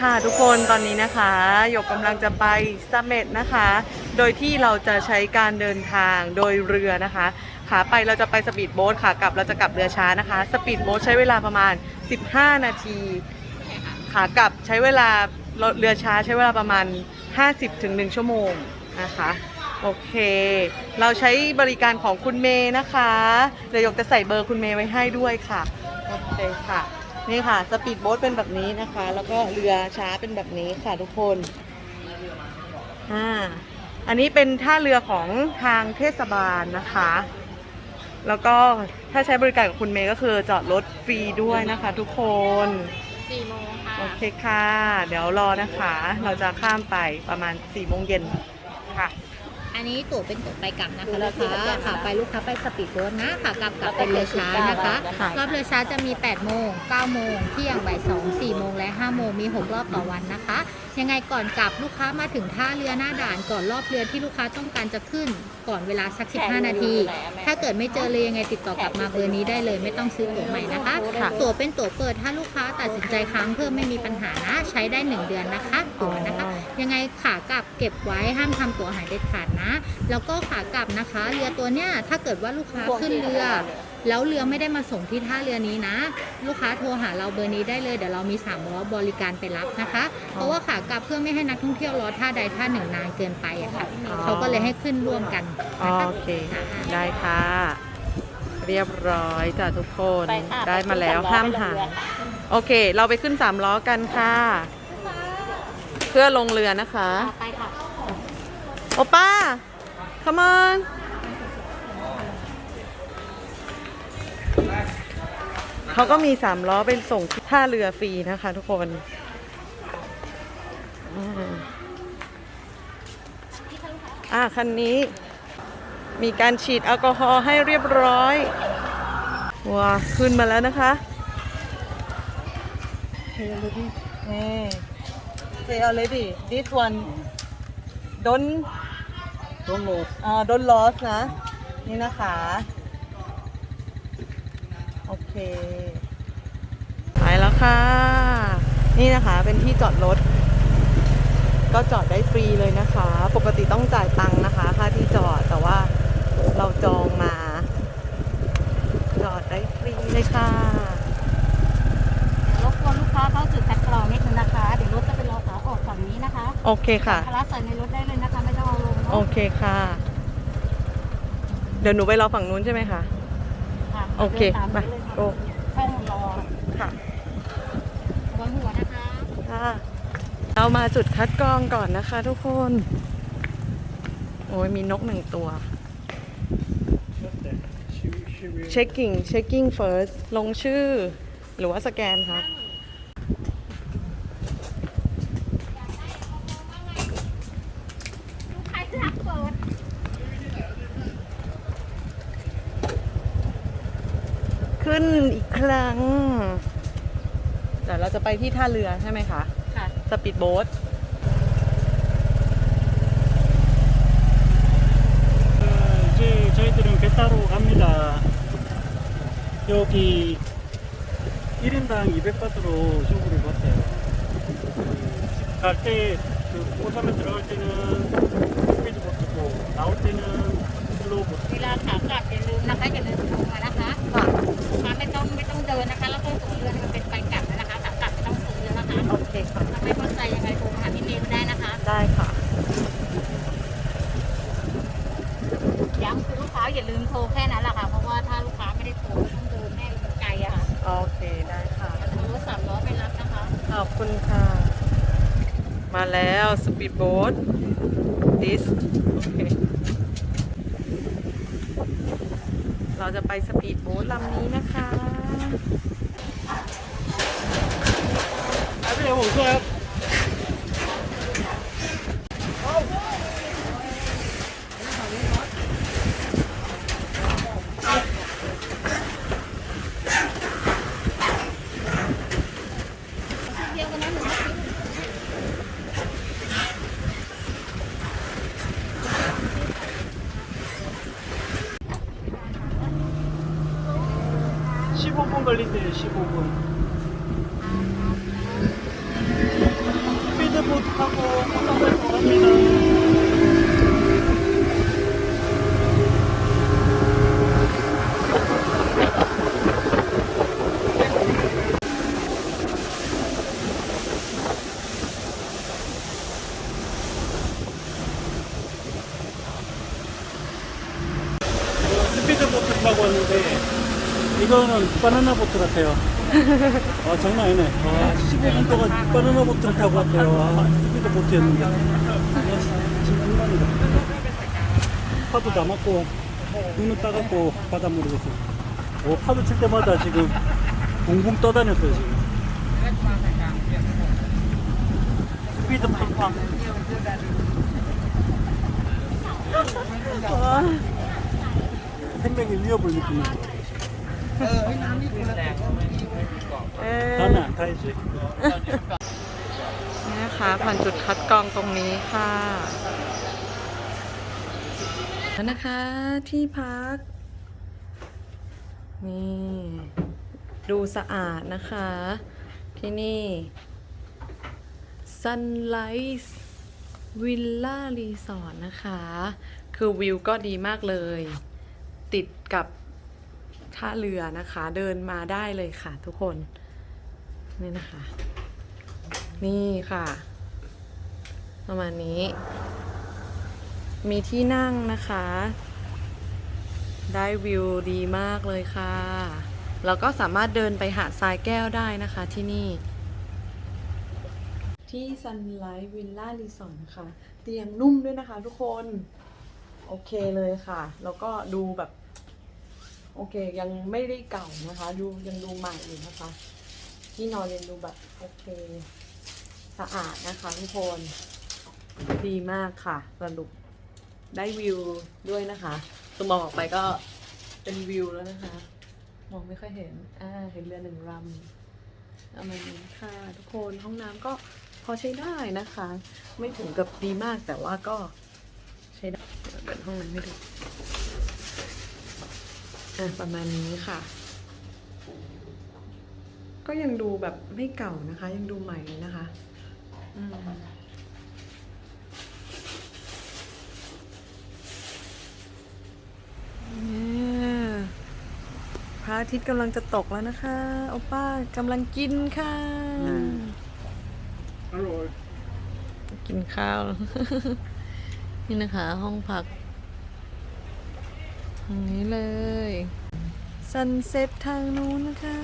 ค่ะทุกคนตอนนี้นะคะหยกกำลังจะไปเสเม็ดนะคะ โดยที่เราจะใช้การเดินทางโดยเรือนะคะขาไปเราจะไปสปีดโบ๊ทขากลับเราจะกลับเรือช้านะคะ สปีดโบ๊ทใช้เวลาประมาณ 15 นาทีขากลับใช้เวลาเรือช้าใช้เวลาประมาณ 50ถึง1ชั่วโมงนะคะโอเค เราใช้บริการของคุณเมย์นะคะ เดี๋ยวหยกจะใส่เบอร์คุณเมย์ไว้ให้ด้วยค่ะ โอเคค่ะ นี่ค่ะ สปีดโบ๊ทเป็นแบบนี้นะคะ แล้วก็เรือช้าเป็นแบบนี้ค่ะทุกคนอ่าอันนี้เป็นท่าเรือของทางเทศบาลนะคะ แล้วก็ถ้าใช้บริการกับคุณเมย์ก็คือจอดรถฟรีด้วยนะคะ ทุกคนสี่โมงค่ะ โอเคค่ะ เดี๋ยวรอนะคะ เราจะข้ามไปประมาณ4ี่โมงเย็นค่ะ อันนี้ตั๋วเป็นตั๋วไปกลับนะคะลูกค้าค่ะไปลูกค้าไปสปีดโบ๊ทนะค่ะกลับกลับเป็นเรือช้านะคะค่ะรอบเรือช้าจะมี8โมง9โมงเที่ยงบ่าย2 4โมงและ5โมงมี 6 รอบต่อวันนะคะ ยังไงก่อนกลับลูกค้ามาถึงท่าเรือหน้าด่านก่อนรอบเรือที่ลูกค้าต้องการจะขึ้น ก่อนเวลาสัก 15 นาที ถ้าเกิดไม่เจอเลยยังไงติดต่อกลับมาเบอร์นี้ได้เลย ไม่ต้องซื้อตั๋วใหม่นะคะค่ะตั๋วเป็นตั๋วเปิดถ้าลูกค้าตัดสินใจค้างเพิ่มไม่มีปัญหานะใช้ได้ 1 เดือนนะคะตั๋วนะคะ ยังไงขากลับเก็บไว้ห้ามทำตั๋วหายเด็ดขาดนะ แล้วก็ขากลับนะคะ เรือตัวเนี้ยถ้าเกิดว่าลูกค้าขึ้นเรือ แล้วเรือไม่ได้มาส่งที่ท่าเรือนี้นะ ลูกค้าโทรหาเราเบอร์นี้ได้เลยเดี๋ยวเรามีสามล้อบริการไปรับนะคะ เพราะว่าขากลับเพื่อไม่ให้นักท่องเที่ยวรอท่าใดท่าหนึ่งนานเกินไปอะค่ะอ๋อ เขาก็เลยให้ขึ้นร่วมกันนะคะโอเค ได้ค่ะ เรียบร้อยจ้ะทุกคนไปค่ะได้มาแล้วไปขึ้นห้ามสำล้อหายไปลงเรือค่ะโอเค เราไปขึ้นสามล้อกันค่ะ เพื่อลงเรือนะคะ ไปค่ะ โอป้า come on เขาก็มีสามล้อไปส่งที่ท่าเรือฟรีนะคะทุกคนอืมอ่าคันนี้มีการฉีดแอลกอฮอล์ให้เรียบร้อยว้าขึ้นมาแล้วนะคะ Say already นี่ Say already this one don't ต้นโลอ่า don't lost นะ นี่นะคะ โอเค ไปแล้วค่ะ นี่นะคะเป็นที่จอดรถ ก็จอดได้ฟรีเลยนะคะ ปกติต้องจ่ายตังค์นะคะค่าที่จอดแต่ว่าเราจองมา จอดได้ฟรีเลยค่ะรบกวนลูกค้าเข้าจุดคัดกรองนิดนึงนะคะ เดี๋ยวรถจะเป็นรอขาออกฝั่งนี้นะคะโอเคค่ะภาระใส่ในรถได้เลยนะคะ ไม่ต้องเอาลงโอเนาะเคค่ะ เดี๋ยวหนูไปรอฝั่งนู้นใช่ไหมคะค่ะ โอเคดินตามไปนี้เลยโอ้ค่ะห้องรอค่ะระวังหัวนะคะค่ะเรามาจุดคัดกรองก่อนนะคะ ทุกคน โอ้ยมีนกหนึ่งตัว checking checking first ลงชื่อ หรือว่าสแกนคะ ใครหลักเปิด ขึ้นอีกครั้ง เดี๋ยวเราจะไปที่ท่าเรือใช่ไหมคะ ค่ะ สปีดโบ๊ท 어, 이제 저희들은 배 타러 갑니다. 여기 1인당 200바트로 쇼부를 받아요. 갈때 그 오사면 들어갈 때는 스피드보트고 나올 때는 슬로우보트. เวลาขากลับอย่าลืมนะคะอย่าลืมลงมานะคะ ค่ะ ลูกค้าไม่ต้องไม่ต้องเดินนะคะ แล้วก็ตัวเรือเนี่ยมัน อบคุณค่ะ มาแล้วสปีดโบ๊ทดิสเราจะไปสปีดโบ๊ทลำนี้นะคะไปเดี๋ยวผมช่วยครับ 걸린대요 (15분) 타고 포장돼서 갑니다. 스피드보트 타고 왔는데 이거는 바나나 보트 같아요. 아 장난 아니네. 아 15분 동안 바나나 보트를 타고 왔대요. 아, 스피드 보트였는데. 아, 지금 장난이다. 파도 남았고 눈은 따갑고 바닷물이 됐어. 오 파도 칠 때마다 지금 붕붕 떠다녔어요 지금. 스피드 팡팡. 생명의 위협을 느끼는 เออนี่อ่นน่ะใสินะคะผ่านจุดคัดกรองตรงนี้ค่ะ แล้วนะคะที่พัก นี่ ดูสะอาดนะคะ ที่นี่ Sunlight Villa Resort นะคะ คือวิวก็ดีมากเลย ติดกับ ท่าเรือนะคะ เดินมาได้เลยค่ะทุกคน นี่นะคะ นี่ค่ะ ประมาณนี้ มีที่นั่งนะคะ ได้วิวดีมากเลยค่ะ แล้วก็สามารถเดินไปหาดทรายแก้วได้นะคะที่นี่ที่ Sunlight Villa Resort นะคะเตียงนุ่มด้วยนะคะทุกคน โอเคเลยค่ะ แล้วก็ดูแบบ โอเค ยังไม่ได้เก่านะคะ ดูยังดูใหม่อยู่นะคะ ที่นอนยังดูแบบโอเคสะอาดนะคะทุกคน ดีมากค่ะสรุปได้วิวด้วยนะคะคือมองออกไปก็เป็นวิวแล้วนะคะ มองไม่ค่อยเห็น อ่า เห็นเรือหนึ่งลำประมาณนี้ค่ะทุกคนห้องน้ำก็พอใช้ได้นะคะ ไม่ถึงกับดีมากแต่ว่าก็ใช้ได้เดี๋ยวเปิดห้องน้ำให้ดู อะประมาณนี้ค่ะ ก็ยังดูแบบไม่เก่านะคะ ยังดูใหม่เลยนะคะ อืมเนี่ยพระอาทิตย์กำลังจะตกแล้วนะคะโอป้ากำลังกินค่ะ Hallå. กินข้าว นี่นะคะ ห้องพักทางนี้เลยซันเซ็ตทางนู้นนะคะ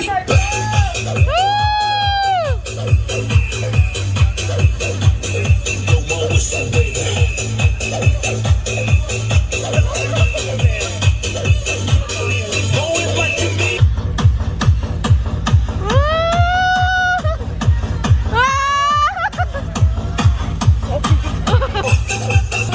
Woo!